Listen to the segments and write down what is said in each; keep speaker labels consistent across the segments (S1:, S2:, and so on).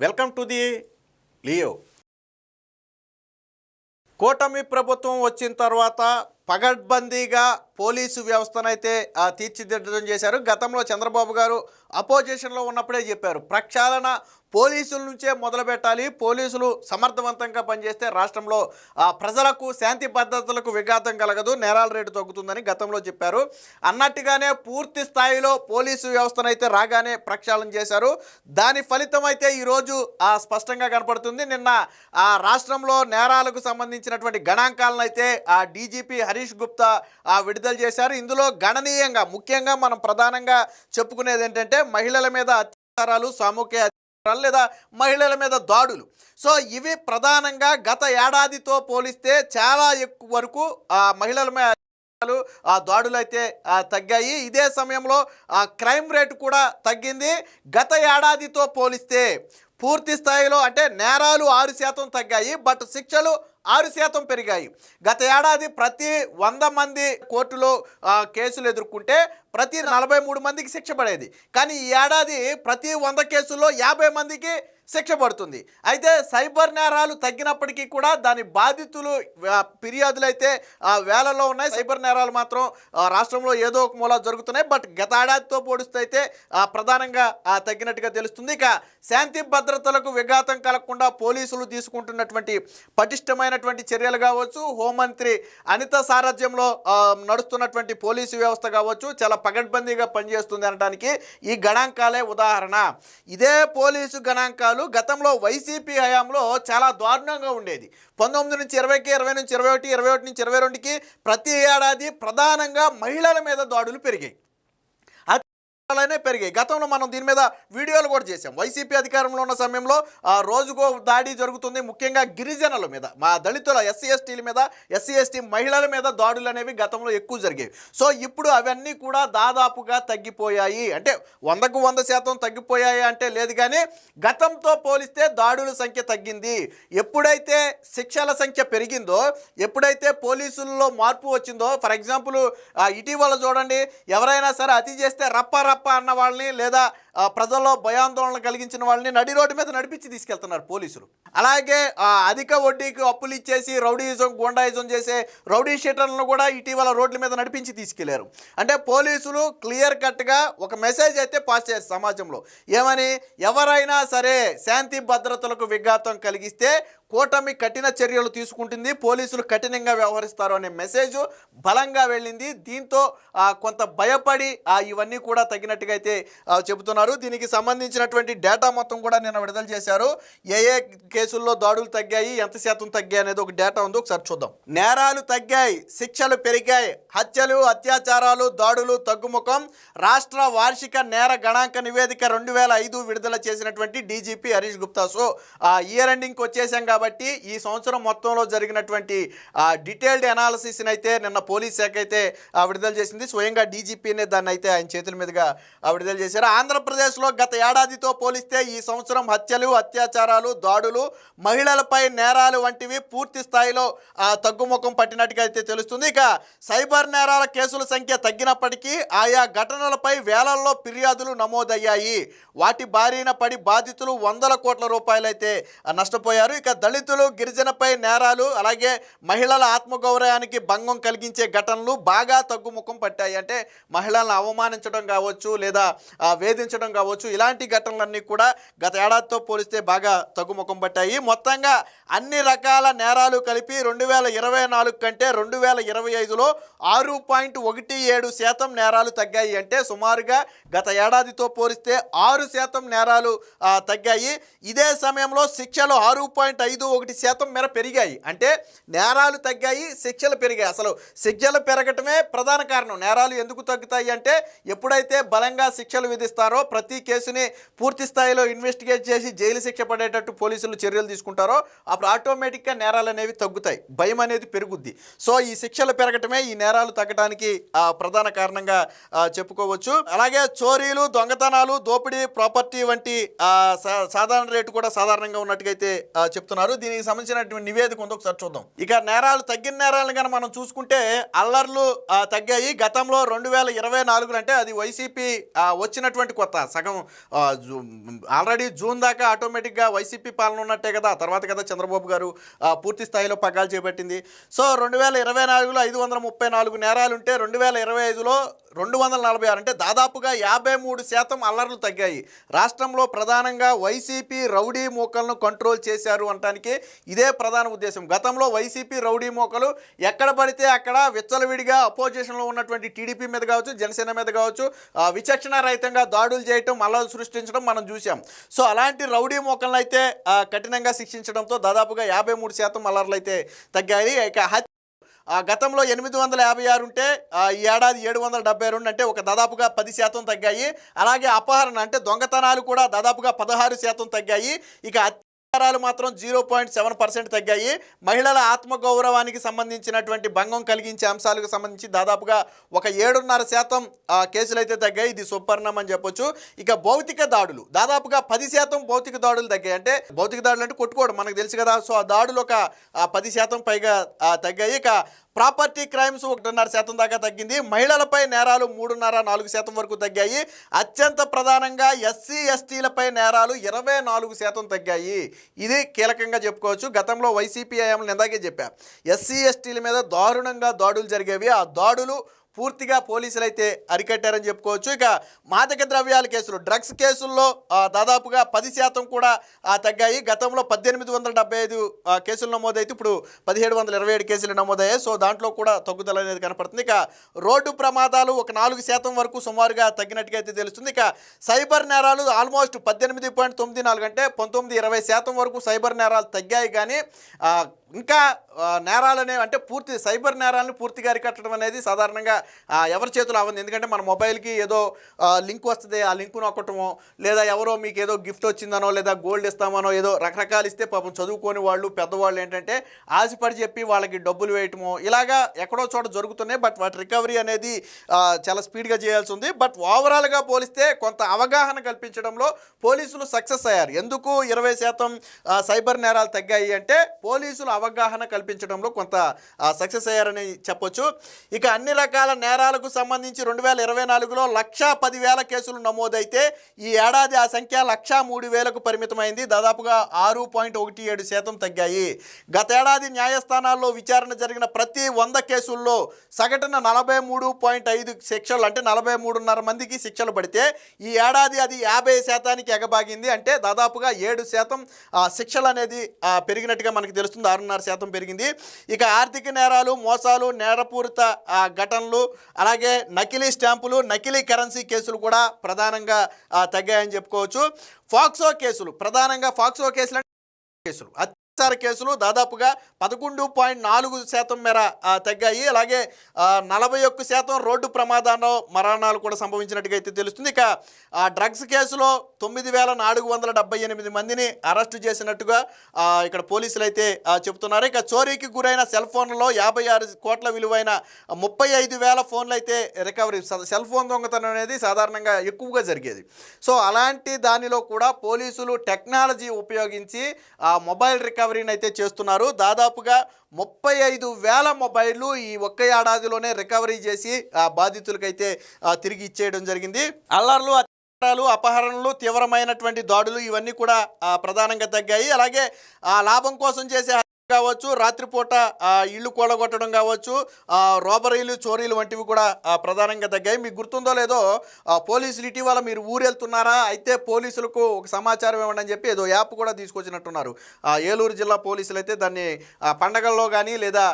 S1: Welcome to the Leo. కూటమి ప్రభుత్వం వచ్చిన తర్వాత పగడ్బందీగా పోలీసు వ్యవస్థనైతే ఆ, తీర్చిదిద్దడం చేశారు. గతంలో చంద్రబాబు గారు అపోజిషన్లో ఉన్నప్పుడే చెప్పారు. ప్రక్షాళన పోలీసుల నుంచే మొదలు పెట్టాలి. పోలీసులు సమర్థవంతంగా పనిచేస్తే రాష్ట్రంలో ఆ, ప్రజలకు శాంతి భద్రతలకు విఘాతం కలగదు నేరాల రేటు తగ్గుతుందని గతంలో చెప్పారు. అన్నట్టుగానే పూర్తి స్థాయిలో పోలీసు వ్యవస్థనైతే రాగానే ప్రక్షాళన చేశారు. దాని ఫలితం అయితే ఈరోజు ఆ, స్పష్టంగా కనపడుతుంది. నిన్న ఆ రాష్ట్రంలో నేరాలకు సంబంధించినటువంటి గణాంకాలను అయితే ఆ డీజీపీ హరీష్ గుప్తా ఆ, విడుదల చేశారు. ఇందులో గణనీయంగా ముఖ్యంగా మనం ప్రధానంగా చెప్పుకునేది ఏంటంటే మహిళల మీద అత్యాచారాలు సామూహిక లేదా మహిళల మీద దాడులు. సో ఇవి ప్రధానంగా గత ఏడాదితో పోలిస్తే చాలా ఎక్కువ వరకు ఆ మహిళల మీద ఆ దాడులు అయితే తగ్గాయి. ఇదే సమయంలో ఆ క్రైమ్ రేటు కూడా తగ్గింది. గత ఏడాదితో పోలిస్తే పూర్తి స్థాయిలో అంటే నేరాలు ఆరు శాతం తగ్గాయి. బట్ శిక్షలు ఆరు శాతం పెరిగాయి. గత ఏడాది ప్రతి వంద మంది కోర్టులో కేసులు ఎదుర్కొంటే ప్రతి నలభై మూడు మందికి శిక్ష పడేది. కానీ ఈ ఏడాది ప్రతి వంద కేసుల్లో యాభై మందికి శిక్ష పడుతుంది. అయితే సైబర్ నేరాలు తగ్గినప్పటికీ కూడా దాని బాధితులు ఫిర్యాదులైతే ఫిర్యాదులు అయితే ఆ, వేలలో ఉన్నాయి. సైబర్ నేరాలు మాత్రం ఆ, రాష్ట్రంలో ఏదో ఒక మూల జరుగుతున్నాయి. బట్ గత ఏడాదితో పోడిస్తే అయితే ప్రధానంగా తగ్గినట్టుగా తెలుస్తుంది. ఇక శాంతి భద్రతలకు విఘాతం కలగకుండా పోలీసులు తీసుకుంటున్నటువంటి పటిష్టమైనటువంటి చర్యలు కావచ్చు. హోంమంత్రి అనిత సారథ్యంలో నడుస్తున్నటువంటి పోలీసు వ్యవస్థ కావచ్చు చాలా పగడ్బందీగా పనిచేస్తుంది అనడానికి ఈ గణాంకాలే ఉదాహరణ. ఇదే పోలీసు గణాంకాలు గతంలో వైసీపీ హయాంలో చాలా దారుణంగా ఉండేది. పంతొమ్మిది నుంచి ఇరవైకి ఇరవై నుంచి ఇరవై ఒకటి ఇరవై ఒకటి నుంచి ఇరవై రెండుకి ప్రతి ఏడాది ప్రధానంగా మహిళల మీద దాడులు పెరిగాయి. అలానే పెరిగాయి. గతంలో మనం దీని మీద వీడియోలు కూడా చేసాం వైసీపీ అధికారంలో ఉన్న సమయంలో రోజుకో దాడి జరుగుతుంది. ముఖ్యంగా గిరిజనుల మీద మా దళితుల ఎస్సీ ఎస్టీల మీద ఎస్సీ ఎస్టీ మహిళల మీద దాడులు అనేవి గతంలో ఎక్కువ జరిగేవి. సో ఇప్పుడు అవన్నీ కూడా దాదాపుగా తగ్గిపోయాయి. అంటే వందకు వంద శాతం తగ్గిపోయాయి అంటే లేదు కానీ గతంతో పోలిస్తే దాడుల సంఖ్య తగ్గింది. ఎప్పుడైతే శిక్షల సంఖ్య పెరిగిందో ఎప్పుడైతే పోలీసుల్లో మార్పు వచ్చిందో ఫర్ ఎగ్జాంపుల్ ఇటీవల చూడండి ఎవరైనా సరే అతి చేస్తే రప్ప రప్ప అన్న వాళ్ళని లేదా ప్రజల్లో భయాందోళన కలిగించిన వాళ్ళని నడి రోడ్డు మీద నడిపించి తీసుకెళ్తున్నారు పోలీసులు. అలాగే అధిక వడ్డీకి అప్పులు ఇచ్చేసి రౌడీయిజం గుండాయిజం చేసే రౌడీ షీటర్లను కూడా ఇటీవల రోడ్ల మీద నడిపించి తీసుకెళ్ళారు. అంటే పోలీసులు క్లియర్ కట్గా ఒక మెసేజ్ అయితే పాస్ చేస్తారు సమాజంలో. ఏమని? ఎవరైనా సరే శాంతి భద్రతలకు విఘాతం కలిగిస్తే కూటమి కఠిన చర్యలు తీసుకుంటుంది పోలీసులు కఠినంగా వ్యవహరిస్తారు అనే మెసేజ్ బలంగా వెళ్ళింది. దీంతో కొంత భయపడి ఇవన్నీ కూడా తగినట్టుగా అయితే చెబుతున్నారు. చేశారు. దీనికి సంబంధించినటువంటి డేటా మొత్తం కూడా నిన్న విడుదల చేశారు. ఏ ఏ కేసుల్లో దాడులు తగ్గాయి ఎంత శాతం తగ్గాయి అనేది ఒక డేటా ఉంది. ఒకసారి చూద్దాం. నేరాలు తగ్గాయి శిక్షలు పెరిగాయి. హత్యలు అత్యాచారాలు దాడులు తగ్గుముఖం. రాష్ట్ర వార్షిక నేర గణాంక నివేదిక రెండు వేల ఐదు విడుదల చేసినటువంటి DGP Harish Gupta. So year ఎండింగ్కి వచ్చేసాం కాబట్టి ఈ సంవత్సరం మొత్తంలో జరిగినటువంటి డీటెయిల్డ్ అనాలసిస్ని అయితే నిన్న పోలీస్ శాఖ అయితే విడుదల చేసింది. స్వయంగా డీజీపీనే దాన్ని అయితే ఆయన చేతుల మీదుగా విడుదల చేశారు. ఆంధ్రప్రదేశ్లో గత ఏడాదితో పోలిస్తే ఈ సంవత్సరం హత్యలు అత్యాచారాలు దాడులు మహిళలపై నేరాలు వంటివి పూర్తి స్థాయిలో తగ్గుముఖం పట్టినట్టుగా అయితే తెలుస్తుంది. ఇక సైబర్ నేరాల కేసుల సంఖ్య తగ్గినప్పటికీ ఆయా ఘటనలపై వేలల్లో ఫిర్యాదులు నమోదయ్యాయి. వాటి బారిన పడి బాధితులు వందల కోట్ల రూపాయలైతే నష్టపోయారు. ఇక దళితులు గిరిజనపై నేరాలు అలాగే మహిళల ఆత్మగౌరవానికి భంగం కలిగించే ఘటనలు బాగా తగ్గుముఖం పట్టాయి. అంటే మహిళలను అవమానించడం కావచ్చు లేదా వేధించడం తగ్గించడం కావచ్చు. ఇలాంటి ఘటనలన్నీ కూడా గత ఏడాదితో పోలిస్తే బాగా తగ్గుముఖం పట్టాయి. మొత్తంగా అన్ని రకాల నేరాలు కలిపి రెండు వేల ఇరవై నాలుగు కంటే రెండు వేల ఇరవై ఐదులో ఆరు పాయింట్ ఒకటి ఏడు శాతం నేరాలు తగ్గాయి అంటే సుమారుగా గత ఏడాదితో పోలిస్తే ఆరు శాతం నేరాలు తగ్గాయి. ఇదే సమయంలో శిక్షలు ఆరు పాయింట్ ఐదు ఒకటి శాతం మేర పెరిగాయి. అంటే నేరాలు తగ్గాయి శిక్షలు పెరిగాయి. అసలు శిక్షలు పెరగటమే ప్రధాన కారణం. నేరాలు ఎందుకు తగ్గుతాయి అంటే ఎప్పుడైతే బలంగా శిక్షలు విధిస్తారో ప్రతి కేసుని పూర్తి స్థాయిలో ఇన్వెస్టిగేట్ చేసి జైలు శిక్ష పడేటట్టు పోలీసులు చర్యలు తీసుకుంటారో అప్పుడు ఆటోమేటిక్గా నేరాలు అనేవి తగ్గుతాయి. భయం అనేది పెరుగుద్ది. సో ఈ శిక్షలు పెరగటమే ఈ నేరాలు తగ్గడానికి ప్రధాన కారణంగా చెప్పుకోవచ్చు. అలాగే చోరీలు దొంగతనాలు దోపిడీ ప్రాపర్టీ వంటి సా- సాధారణ రేటు కూడా సాధారణంగా ఉన్నట్టుగా అయితే చెప్తున్నారు. దీనికి సంబంధించినటువంటి నివేదిక ఉందో ఒకసారి చూద్దాం. ఇక నేరాలు తగ్గిన నేరాలను కనుక మనం చూసుకుంటే అల్లర్లు తగ్గాయి. గతంలో రెండు వేల ఇరవై నాలుగులో అంటే అది వైసీపీ వచ్చినటువంటి కొత్త. సగం ఆల్రెడీ జూన్ దాకా ఆటోమేటిక్గా వైసీపీ పాలన ఉన్నట్టే కదా. తర్వాత కదా చంద్రబాబు గారు పూర్తి స్థాయిలో పగ్గాలు చేపట్టింది. సో రెండు వేల ఇరవై నాలుగులో ఐదు వందల ముప్పై నాలుగు నేరాలుంటే రెండు వేల ఇరవై ఐదులో రెండు వందల నలభై ఆరు అంటే దాదాపుగా యాభై మూడు శాతం అల్లర్లు తగ్గాయి. రాష్ట్రంలో ప్రధానంగా వైసీపీ రౌడీ మూకలను కంట్రోల్ చేశారు అనటానికి ఇదే ప్రధాన ఉద్దేశం. గతంలో వైసీపీ రౌడీ మూకలు ఎక్కడ పడితే అక్కడ విచ్చలవిడిగా అపోజిషన్లో ఉన్నటువంటి టీడీపీ మీద కావచ్చు జనసేన మీద కావచ్చు విచక్షణ రహితంగా దాడులు చేయటం అల్లర్లు సృష్టించడం మనం చూసాం సో అలాంటి రౌడీ మూకలను అయితే కఠినంగా శిక్షించడంతో దాదాపుగా యాభై మూడు శాతం అల్లర్లు అయితే తగ్గాయి. ఇక గతంలో ఎనిమిది వందల యాభై ఆరు ఉంటే ఈ ఏడాది ఏడు వందల డెబ్బై రెండు అంటే ఒక దాదాపుగా పది శాతం తగ్గాయి. అలాగే అపహరణ అంటే దొంగతనాలు కూడా దాదాపుగా పదహారు శాతం తగ్గాయి. ఇక అత్యాచారాలు మాత్రం జీరో పాయింట్ సెవెన్ పర్సెంట్ తగ్గాయి. మహిళల ఆత్మగౌరవానికి సంబంధించినటువంటి భంగం కలిగించే అంశాలకు సంబంధించి దాదాపుగా ఒక ఏడున్నర శాతం ఆ, కేసులు అయితే తగ్గాయి. ఇది సుపర్ణం అని చెప్పొచ్చు. ఇక భౌతిక దాడులు. దాదాపుగా పది శాతం భౌతిక దాడులు తగ్గాయి. అంటే భౌతిక దాడులు అంటే కొట్టుకోవడం. మనకు తెలుసు కదా. సో ఆ దాడులు ఒక పది శాతం పైగా తగ్గాయి. ఇక ప్రాపర్టీ క్రైమ్స్ ఒకటిన్నర శాతం దాకా తగ్గింది. మహిళలపై నేరాలు మూడున్నర నాలుగు శాతం వరకు తగ్గాయి. అత్యంత ప్రధానంగా ఎస్సీ ఎస్టీలపై నేరాలు ఇరవై నాలుగు శాతం తగ్గాయి. ఇది కీలకంగా చెప్పుకోవచ్చు. గతంలో వైసీపీ హయాంలో ఇందాకే చెప్పా. ఎస్సీ ఎస్టీల మీద దారుణంగా దాడులు జరిగేవి. ఆ దాడులు పూర్తిగా పోలీసులు అయితే అరికట్టారని చెప్పుకోవచ్చు. ఇక మాదక ద్రవ్యాల కేసులు డ్రగ్స్ కేసుల్లో దాదాపుగా పది శాతం కూడా తగ్గాయి. గతంలో పద్దెనిమిది వందల డెబ్బై ఐదు కేసులు నమోదైతే ఇప్పుడు పదిహేడు వందల ఇరవై ఏడు కేసులు నమోదయ్యాయి. సో దాంట్లో కూడా తగ్గుదల అనేది కనపడుతుంది. ఇక రోడ్డు ప్రమాదాలు ఒక నాలుగు శాతం వరకు సుమారుగా తగ్గినట్టుగా అయితే తెలుస్తుంది. ఇక సైబర్ నేరాలు ఆల్మోస్ట్ పద్దెనిమిది పాయింట్ తొమ్మిది నాలుగు అంటే పంతొమ్మిది ఇరవై శాతం వరకు సైబర్ నేరాలు తగ్గాయి. కానీ ఇంకా నేరాలనే అంటే పూర్తి సైబర్ నేరాలను పూర్తిగా అరికట్టడం అనేది సాధారణంగా ఎవరి చేతులు అవ్వదు. ఎందుకంటే మన మొబైల్కి ఏదో లింక్ వస్తుంది ఆ లింక్ నొక్కటమో లేదా ఎవరో మీకు ఏదో గిఫ్ట్ వచ్చిందనో లేదా గోల్డ్ ఇస్తామనో ఏదో రకరకాలు ఇస్తే పాపం చదువుకోని వాళ్ళు పెద్దవాళ్ళు ఏంటంటే ఆశపడి చెప్పి వాళ్ళకి డబ్బులు వేయటమో ఇలాగా ఎక్కడో చోట జరుగుతున్నాయి. బట్ వాటి రికవరీ అనేది చాలా స్పీడ్గా చేయాల్సి ఉంది. బట్ ఓవరాల్గా పోలిస్తే కొంత అవగాహన కల్పించడంలో పోలీసులు సక్సెస్ అయ్యారు. ఎందుకు ఇరవై శాతం సైబర్ నేరాలు తగ్గాయి అంటే పోలీసులు అవగాహన కల్పించడంలో కొంత సక్సెస్ అయ్యారని చెప్పొచ్చు. ఇక అన్ని రకాల నేరాలకు సంబంధించి రెండు వేల ఇరవై నాలుగులో లక్షా పదివేల కేసులు నమోదైతే ఈ ఏడాది ఆ సంఖ్య లక్షా మూడు వేలకు పరిమితమైంది. దాదాపుగా ఆరు పాయింట్ ఒకటి ఏడు శాతం తగ్గాయి. గతేడాది న్యాయస్థానాల్లో విచారణ జరిగిన ప్రతి వంద కేసుల్లో సగటున నలభై మూడు పాయింట్ ఐదు శిక్షలు అంటే నలభై మూడున్నర మందికి శిక్షలు పడితే ఈ ఏడాది అది యాభై శాతానికి ఎగబాగింది. అంటే దాదాపుగా ఏడు శాతం ఆ, శిక్షలు అనేది పెరిగినట్టుగా మనకి తెలుస్తుంది. ఆరున్నర శాతం పెరిగింది. ఇక ఆర్థిక నేరాలు మోసాలు నేరపూరిత ఘటనలు అలాగే నకిలీ స్టాంపులు నకిలీ కరెన్సీ కేసులు కూడా ప్రధానంగా తగ్గాయని చెప్పుకోవచ్చు. ఫాక్సో కేసులు ప్రధానంగా ఫాక్సో కేసులు కేసులు. అత్యాచార కేసులు దాదాపుగా పదకొండు పాయింట్ నాలుగు శాతం మేర తగ్గాయి. అలాగే నలభై ఒక్క శాతం రోడ్డు ప్రమాదాల్లో మరణాలు కూడా సంభవించినట్టుగా అయితే తెలుస్తుంది. ఇక ఆ, డ్రగ్స్ కేసులో తొమ్మిది వేల నాలుగు వందల డెబ్బై ఎనిమిది మందిని అరెస్టు చేసినట్టుగా ఇక్కడ పోలీసులు అయితే చెబుతున్నారు. ఇక చోరీకి గురైన సెల్ ఫోన్లలో యాభై ఆరు కోట్ల విలువైన ముప్పై ఐదు వేల ఫోన్లు అయితే రికవరీ సెల్ ఫోన్ దొంగతనం అనేది సాధారణంగా ఎక్కువగా జరిగేది. సో అలాంటి దానిలో కూడా పోలీసులు టెక్నాలజీ ఉపయోగించి ఆ మొబైల్ రికవరీని అయితే చేస్తున్నారు. దాదాపుగా ముప్పై ఐదు వేల మొబైల్లు ఈ ఒక్క ఏడాదిలోనే రికవరీ చేసి ఆ బాధితులకైతే తిరిగి ఇచ్చేయడం జరిగింది. అల్లర్లు అత్యాచారాలు అపహరణలు తీవ్రమైనటువంటి దాడులు ఇవన్నీ కూడా ప్రధానంగా తగ్గాయి. అలాగే ఆ లాభం కోసం చేసే కావచ్చు రాత్రిపూట ఇల్లు కూలగొట్టడం కావచ్చు రోబరీలు చోరీలు వంటివి కూడా ప్రధానంగా తగ్గాయి. మీకు గుర్తుందో లేదో పోలీసులు ఇటీవల మీరు ఊరు వెళ్తున్నారా అయితే పోలీసులకు ఒక సమాచారం ఇవ్వండి అని చెప్పి ఏదో యాప్ కూడా తీసుకొచ్చినట్టున్నారు. ఏలూరు జిల్లా పోలీసులు అయితే దాన్ని పండగల్లో కానీ లేదా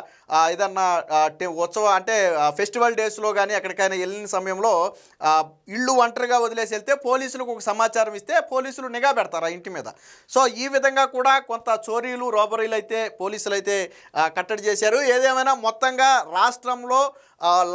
S1: ఏదన్నా ఉత్సవం టే- అంటే ఫెస్టివల్ డేస్లో కానీ ఎక్కడికైనా వెళ్ళిన సమయంలో ఇళ్ళు ఇల్లు ఒంటరిగా వదిలేసి వెళ్తే పోలీసులకు ఒక సమాచారం ఇస్తే పోలీసులు నిఘా పెడతారు ఇంటి మీద. సో ఈ విధంగా కూడా కొంత చోరీలు రోబరీలు అయితే పోలీసులు అయితే కట్టడి చేశారు. ఏదేమైనా మొత్తంగా రాష్ట్రంలో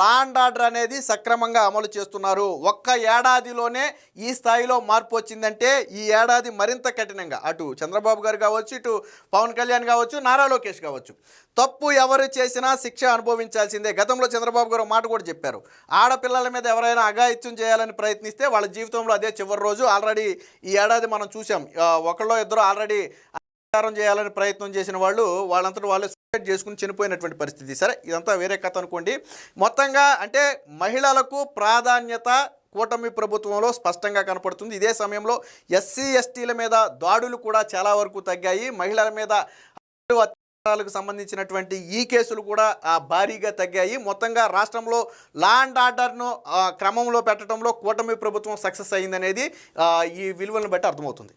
S1: లా అండ్ ఆర్డర్ అనేది సక్రమంగా అమలు చేస్తున్నారు. ఒక్క ఏడాదిలోనే ఈ స్థాయిలో మార్పు వచ్చిందంటే ఈ ఏడాది మరింత కఠినంగా. అటు చంద్రబాబు గారు కావచ్చు ఇటు పవన్ కళ్యాణ్ కావచ్చు నారా లోకేష్ కావచ్చు. తప్పు ఎవరు చేసినా శిక్ష అనుభవించాల్సిందే. గతంలో చంద్రబాబు గారు మాట కూడా చెప్పారు. ఆడపిల్లల మీద ఎవరైనా అఘాయిత్యం చేయాలని ప్రయత్నిస్తే వాళ్ళ జీవితంలో అదే చివరి రోజు. ఆల్రెడీ ఈ ఏడాది మనం చూసాం ఒకళ్ళో ఇద్దరు ఆల్రెడీ ప్రచారం చేయాలని ప్రయత్నం చేసిన వాళ్ళు వాళ్ళంతటి వాళ్ళే సూసైడ్ చేసుకుని చనిపోయినటువంటి పరిస్థితి. సరే ఇదంతా వేరే కథ అనుకోండి. మొత్తంగా అంటే మహిళలకు ప్రాధాన్యత కూటమి ప్రభుత్వంలో స్పష్టంగా కనపడుతుంది. ఇదే సమయంలో ఎస్సీ ఎస్టీల మీద దాడులు కూడా చాలా వరకు తగ్గాయి. మహిళల మీద అత్యాచారాలకు సంబంధించినటువంటి ఈ కేసులు కూడా భారీగా తగ్గాయి. మొత్తంగా రాష్ట్రంలో లా అండ్ ఆర్డర్ను క్రమంలో పెట్టడంలో కూటమి ప్రభుత్వం సక్సెస్ అయిందనేది ఈ విలువలను బట్టి అర్థమవుతుంది.